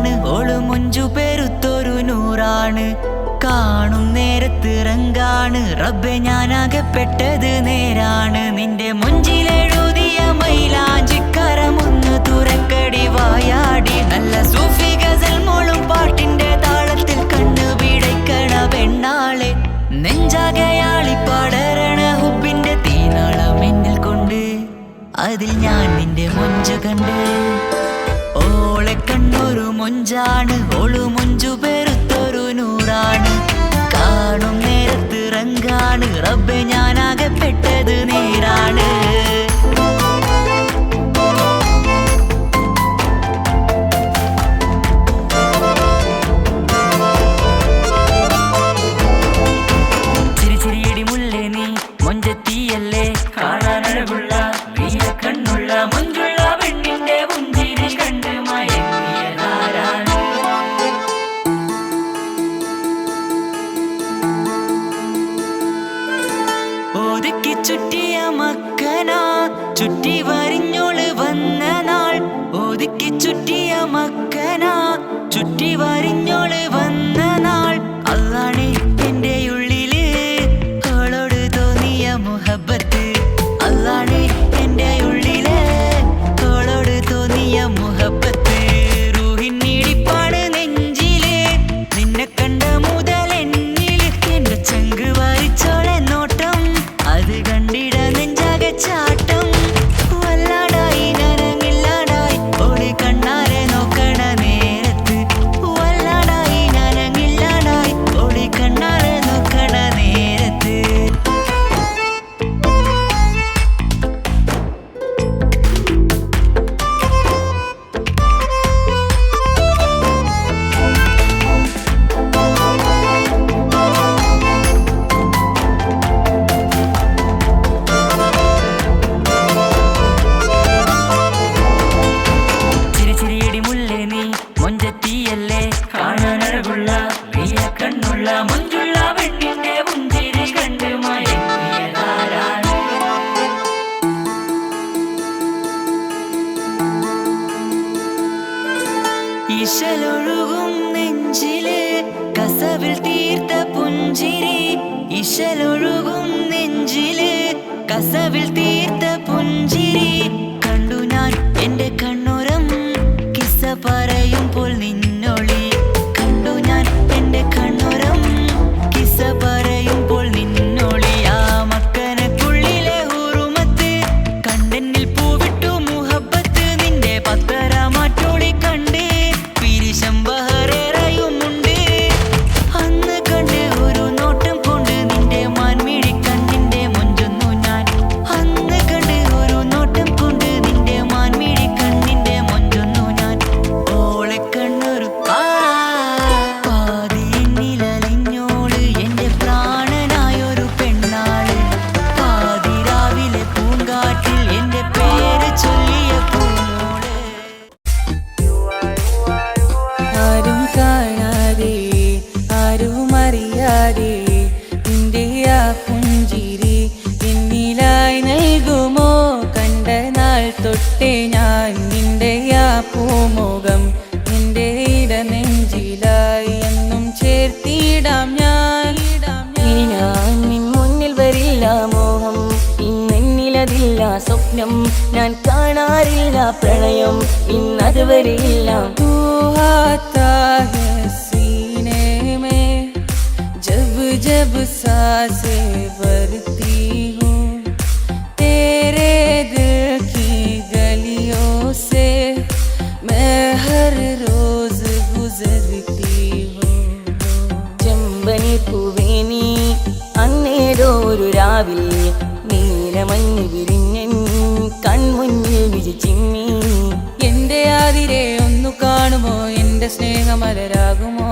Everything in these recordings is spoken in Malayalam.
നൂറാണ്. ഓൾ മുഞ്ചു പെരുത്തൊരു നൂറാണ്. കാണും നേരത്ത് റങ്കാണ്. റബ്ബെ ഞാനാകപ്പെട്ടത് നേരാണ്. നിന്റെ മുഞ്ചിലെഴുതിയ മൈലാഞ്ചിക്കരമൊന്ന് തുറക്കടി വായാടി. നല്ല സൂഫി கொஞ்சான ஒழும ചുറ്റിയ മക്കനാ ചുറ്റി വര ഉരുകും നെഞ്ചിൽ കസവിൽ തീർത്ത പുഞ്ചിരി. കാണാറില്ല സ്വപ്നം ഞാൻ കാണാറില്ല പ്രണയം ഇന്നതുവരെയില്ല സീനെ മേ ജബ് ജബ് സാസേ വരത്തി ഹൂँ तेरे दिल की गलियों से मैं हर रोज गुजरती हूँ ചെമ്പനി പൂവേനി അന്നേരോ ഒരു രാവിലെ ചിമ്മി. എന്റെ ആതിരെ ഒന്നു കാണുമോ? എന്റെ സ്നേഹമലരാകുമോ?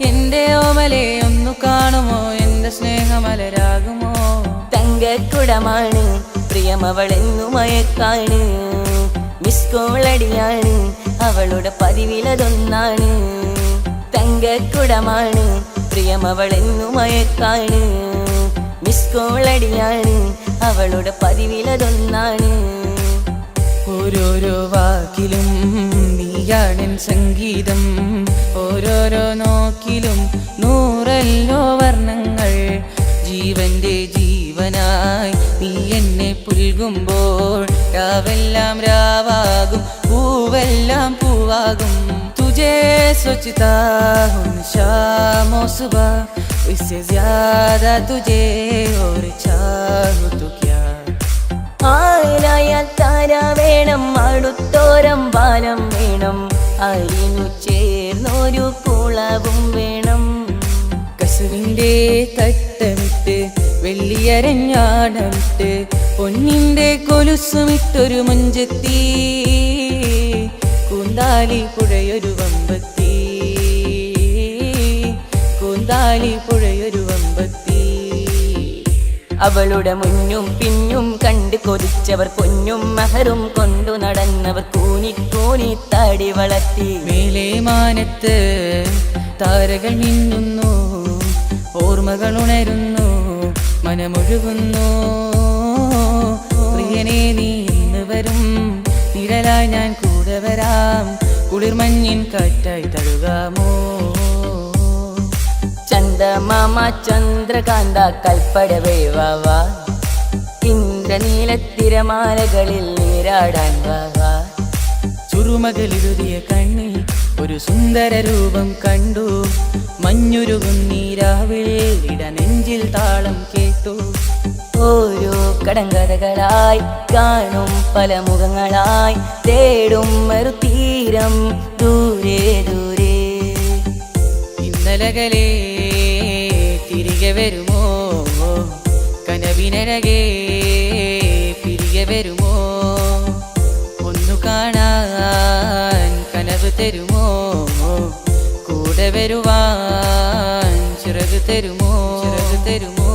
എന്റെ ഓമലെ ഒന്നു കാണുമോ? എന്റെ സ്നേഹമലരാകുമോ? തങ്കക്കുടമാണ് പ്രിയമവളെന്നു മയക്കാണ് മിസ്കോളടിയാണ് അവളുടെ പതിവിലതൊന്നാണ് തങ്കക്കുടമാണ് പ്രിയമവളെന്നു മയക്കാണ് മിസ് കോളടിയാണ് അവളുടെ പതിവിലതൊന്നാണ് ഓരോരോ വാക്കിലും നീയാണൻ സംഗീതം. ഓരോരോ നോക്കിലും നൂറല്ലോ വർണങ്ങൾ. ജീവന്റെ ജീവനായി നീ എന്നെ പുൽകുമ്പോൾ രാവെല്ലാം രാവാകും പൂവെല്ലാം പൂവാകും. തുജേ സ്വച്ഛതാ हूँ शामो सुबह इससे ज्यादा ആരായാൽ താര വേണം അടുത്തോരം ബാലം വേണം. അരിനു ചേർന്നൊരു കുളവും വേണം. കസുവിന്റെ തട്ടമിട്ട് വെള്ളിയരഞ്ഞാടമിട്ട് പൊന്നിന്റെ കൊലുസുമിട്ടൊരു മുഞ്ചത്തി. കൂന്താലി പുഴയൊരു വമ്പത്തി. കൂന്താലി പുഴയൊരു അവളുടെ മുന്നും പിന്നും കണ്ട് കൊതിച്ചവർ പൊന്നും മഹറും കൊണ്ടു നടന്നവർ കൂനി കൂനി തടി വളർത്തി. മേലെ മാനത്ത് താരകൾ മിന്നുന്നു ഓർമ്മകൾ ഉണരുന്നു മനമൊഴുകുന്നു. പ്രിയനെ നീ ഇന്ന് വരും നിഴലായി ഞാൻ കൂടെ വരാം കുളിർമഞ്ഞിൻ കാറ്റായി തഴുകാമോ? ചന്ദമാമ ചന്ദ്രകാന്ത കൽപ്പടവേ വാവാ ഇന്ദ്രനീലത്തിരമാലകളിൽ നീരാടാൻ വാവ ചുറുമകളിരുതിയ കണ്ണിൽ ഒരു സുന്ദര രൂപം കണ്ടു. മഞ്ഞുരുകുന്നീരാവിൽ ഇടനെഞ്ചിൽ താളം കേട്ടു. ഓരോ കടങ്കഥകളായി കാണും പല മുഖങ്ങളായി തേടും മറുതീരം ദൂരെ ദൂരെ. ഇന്നലകളെ കനവിനരകെ തിരികെ വരുമോ ഒന്നു കാണാൻ കനവ് തരുമോ കൂടെ വരുവാൻ ചിറക് തരുമോ ചിറക് തരുമോ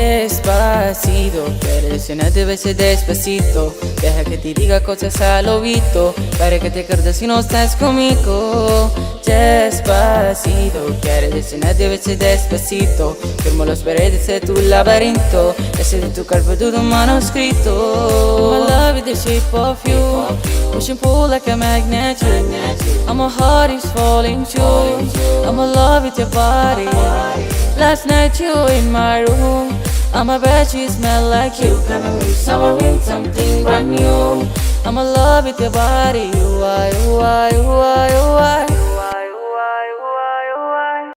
Despacito, quieres una de veces despacito Deja que te diga cosas al oído Para que te acuerdes si no estás conmigo Despacito, Quieres una de veces despacito Firmo los paredes de tu laberinto Ese de tu cuerpo todo manuscrito My love is the shape of you Push and pull like a magnet I'm a heart is falling too I'm in love with your body. Last night you in my room I'm a bet you smell like you Coming with someone something brand new. I'm in love with your body You are, you are, you